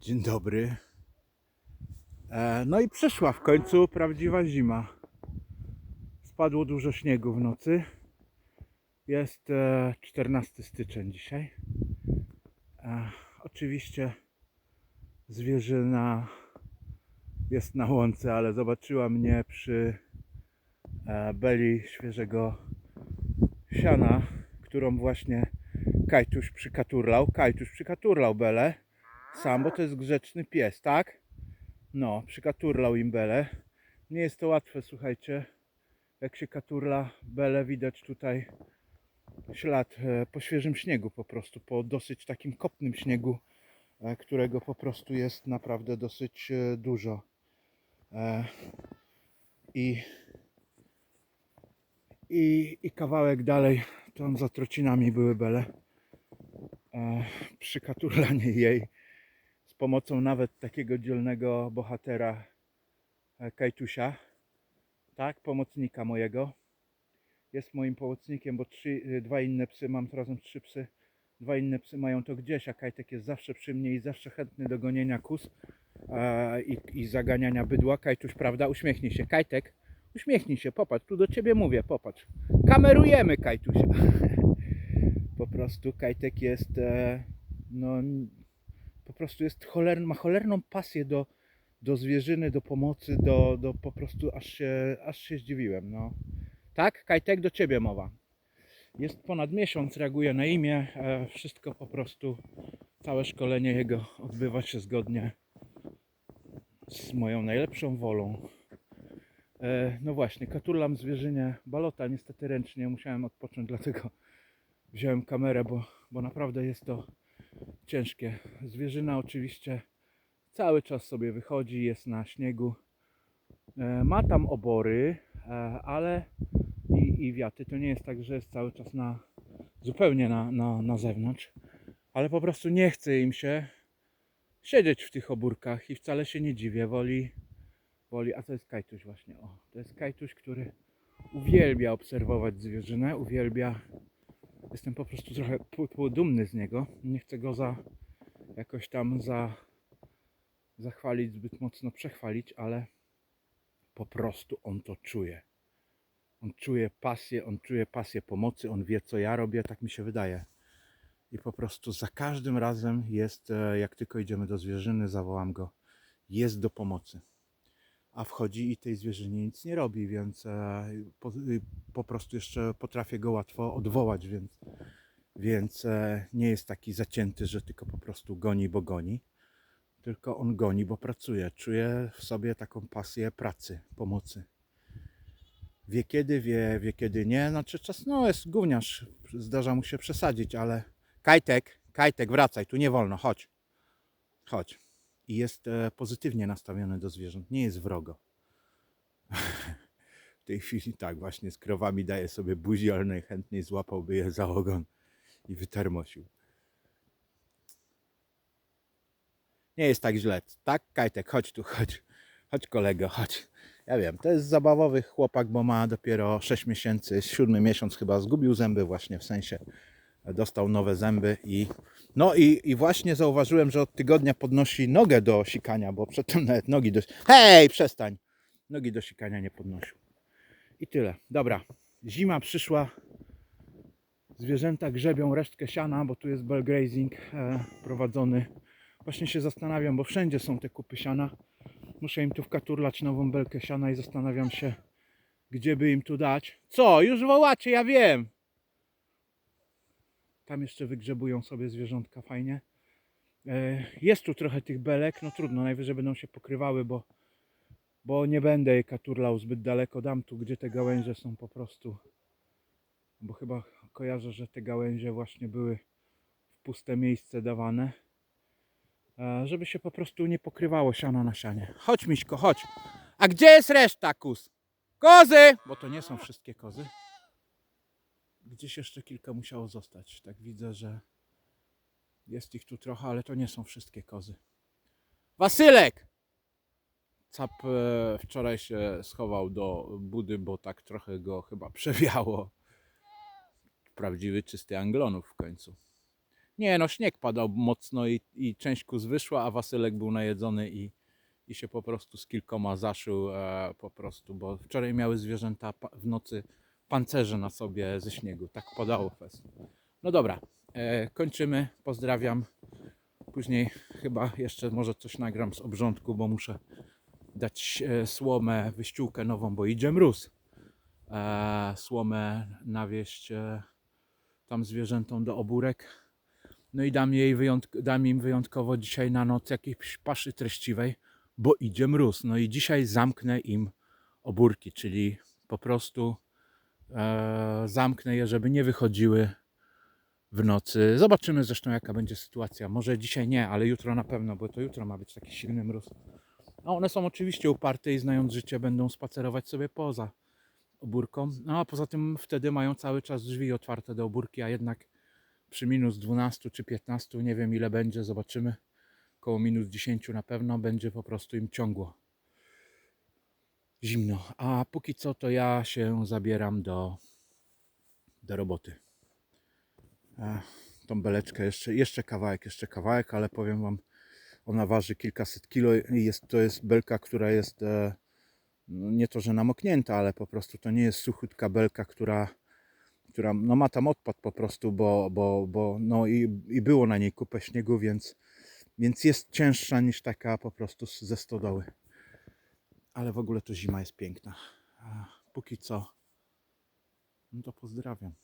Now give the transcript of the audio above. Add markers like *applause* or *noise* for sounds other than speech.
Dzień dobry. E, no i przyszła w końcu prawdziwa zima. Spadło dużo śniegu w nocy. Jest e, 14 styczeń dzisiaj. E, oczywiście zwierzyna jest na łące, ale zobaczyła mnie przy e, beli świeżego siana, którą właśnie Kajtuś przykaturlał. Kajtuś przykaturlał belę sam, bo to jest grzeczny pies, tak? No, przykaturlał im belę. Nie jest to łatwe, słuchajcie. Jak się katurla belę, widać tutaj ślad e, po świeżym śniegu po prostu, po dosyć takim kopnym śniegu, e, którego po prostu jest naprawdę dosyć e, dużo. I, i, I kawałek dalej, tam za trocinami były bele. E, Przykaturlanie jej pomocą nawet takiego dzielnego bohatera e, Kajtusia, tak, pomocnika mojego. Jest moim pomocnikiem, bo trzy, y, dwa inne psy, mam razem trzy psy. Dwa inne psy mają to gdzieś, a Kajtek jest zawsze przy mnie i zawsze chętny do gonienia kus e, i, i zaganiania bydła. Kajtuś, prawda? Uśmiechnij się. Kajtek, uśmiechnij się, popatrz, tu do ciebie mówię, popatrz. Kamerujemy Kajtusia. *laughs* po prostu Kajtek jest, e, no, po prostu jest ma cholerną pasję do, do zwierzyny, do pomocy, do, do po prostu aż się, aż się zdziwiłem, no. Tak? Kajtek, do Ciebie mowa. Jest ponad miesiąc, reaguje na imię, e, wszystko po prostu, całe szkolenie jego odbywa się zgodnie z moją najlepszą wolą. E, no właśnie, katulam zwierzynie balota, niestety ręcznie, musiałem odpocząć, dlatego wziąłem kamerę, bo, bo naprawdę jest to ciężkie. Zwierzyna oczywiście cały czas sobie wychodzi, jest na śniegu. E, Ma tam obory, e, ale i, i wiaty. To nie jest tak, że jest cały czas na zupełnie na, na, na zewnątrz, ale po prostu nie chce im się siedzieć w tych obórkach i wcale się nie dziwię. Woli, woli a to jest kajtuś właśnie. O, to jest kajtuś, który uwielbia obserwować zwierzynę, uwielbia. Jestem po prostu trochę dumny z niego. Nie chcę go za jakoś tam za zachwalić, zbyt mocno przechwalić, ale po prostu on to czuje. On czuje pasję, on czuje pasję pomocy, on wie co ja robię, tak mi się wydaje. I po prostu za każdym razem jest, e, jak tylko idziemy do zwierzyny, zawołam go, jest do pomocy. A wchodzi i tej zwierzynie nic nie robi, więc e, po, y, po prostu jeszcze potrafię go łatwo odwołać, więc, więc e, nie jest taki zacięty, że tylko po prostu goni, bo goni. Tylko on goni, bo pracuje. Czuje w sobie taką pasję pracy, pomocy wie kiedy, wie, wie kiedy nie. Znaczy czas, no jest gówniarz, zdarza mu się przesadzić, ale Kajtek, Kajtek wracaj, tu nie wolno, chodź. Chodź. I jest e, pozytywnie nastawiony do zwierząt, nie jest wrogo. W tej chwili tak, właśnie z krowami daje sobie buzi, ale najchętniej złapałby je za ogon i wytermosił. Nie jest tak źle, tak? Kajtek, chodź tu, chodź. Chodź kolego, chodź. Ja wiem, to jest zabawowy chłopak, bo ma dopiero 6 miesięcy, siódmy miesiąc chyba zgubił zęby właśnie, w sensie dostał nowe zęby i no i, i właśnie zauważyłem, że od tygodnia podnosi nogę do sikania, bo przedtem nawet nogi do... Hej, przestań! Nogi do sikania nie podnosił. I tyle. Dobra, zima przyszła. Zwierzęta grzebią resztkę siana, bo tu jest bell grazing e, prowadzony. Właśnie się zastanawiam, bo wszędzie są te kupy siana. Muszę im tu wkaturlać nową belkę siana i zastanawiam się, gdzie by im tu dać. Co? Już wołacie, ja wiem. Tam jeszcze wygrzebują sobie zwierzątka fajnie. E, Jest tu trochę tych belek, no trudno, najwyżej będą się pokrywały, bo, bo nie będę je katurlał zbyt daleko. Dam tu, gdzie te gałęzie są po prostu. Bo chyba kojarzę, że te gałęzie właśnie były w puste miejsce dawane e, żeby się po prostu nie pokrywało siano na sianie. Chodź Miśko, chodź. A gdzie jest reszta kus? Kozy! Bo to nie są wszystkie kozy. Gdzieś jeszcze kilka musiało zostać. Tak widzę, że jest ich tu trochę, ale to nie są wszystkie kozy. Wasylek! Cap e, wczoraj się schował do budy, bo tak trochę go chyba przewiało. Prawdziwy, czysty Anglonów w końcu. Nie, no śnieg padał mocno i, i część kus wyszła, a Wasylek był najedzony i, i się po prostu z kilkoma zaszył e, po prostu, bo wczoraj miały zwierzęta w nocy pancerze na sobie ze śniegu. Tak padało fest. No dobra, e, kończymy. Pozdrawiam. Później chyba jeszcze może coś nagram z obrządku, bo muszę dać e, słomę, wyściółkę nową, bo idzie mróz. E, słomę nawieść e, tam zwierzętom do obórek. No i dam, jej wyjątk- dam im wyjątkowo dzisiaj na noc jakiejś paszy treściwej, bo idzie mróz. No i dzisiaj zamknę im obórki, czyli po prostu zamknę je, żeby nie wychodziły w nocy. Zobaczymy zresztą jaka będzie sytuacja. Może dzisiaj nie, ale jutro na pewno, bo to jutro ma być taki silny mróz. A one są oczywiście uparte i znając życie będą spacerować sobie poza obórką. No a poza tym wtedy mają cały czas drzwi otwarte do obórki, a jednak przy minus 12 czy 15, nie wiem ile będzie, zobaczymy. Koło minus 10 na pewno będzie po prostu im ciągło. Zimno. A póki co to ja się zabieram do, do roboty. Ech, tą beleczkę jeszcze, jeszcze kawałek, jeszcze kawałek, ale powiem wam, ona waży kilkaset kilo i jest, to jest belka, która jest e, no nie to, że namoknięta, ale po prostu to nie jest suchutka belka, która, która no ma tam odpad po prostu, bo, bo, bo no i, i było na niej kupę śniegu, więc, więc jest cięższa niż taka po prostu ze stodoły. Ale w ogóle to zima jest piękna. Póki co, no to pozdrawiam.